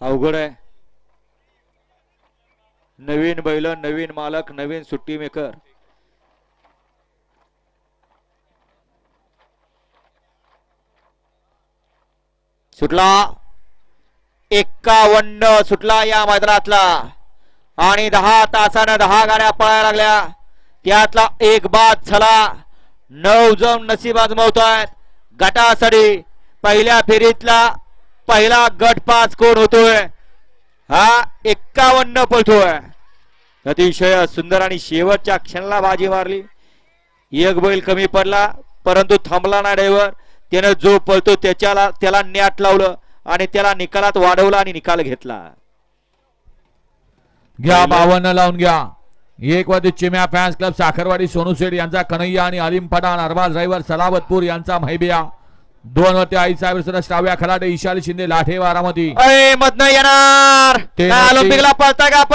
अवघड आहे. नवीन बैल नवीन मालक नवीन सुट्टी मेकर. सुटला. एक्कावन्न सुटला या मैदानातला. आणि दहा तासानं दहा गाड्या पळायला लागल्या. त्यातला एक बाद झाला. नऊ जण नशीब आहेत. गटासाठी पहिल्या फेरीतला पहिला गट पास कोण होतोय? हा एक्कावन्न पळतोय. अतिशय सुंदर आणि शेवटच्या क्षणाला बाजी मारली. एक बैल कमी पडला परंतु थांबला ना ड्रायव्हर त्यानं जो पळतो त्याच्याला त्याला नॅट लावलं आणि त्याला निकालात वाढवला आणि निकाल घेतला. घ्या बावन्न लावून घ्या. एक वादी चिम्या फॅन्स क्लब साखरवाडी सोनू शेठ यांचा कन्हैया आणि अलीम पठाण अरबाज ड्रायव्हर सलाबतपूर यांचा म्हैबिया दोन वरती आई साहेब श्राव्या खलाटे इशाली शिंदे लाठे बारामती अय मधनं येणार. ऑलिम्पिकला पळताय का आपण?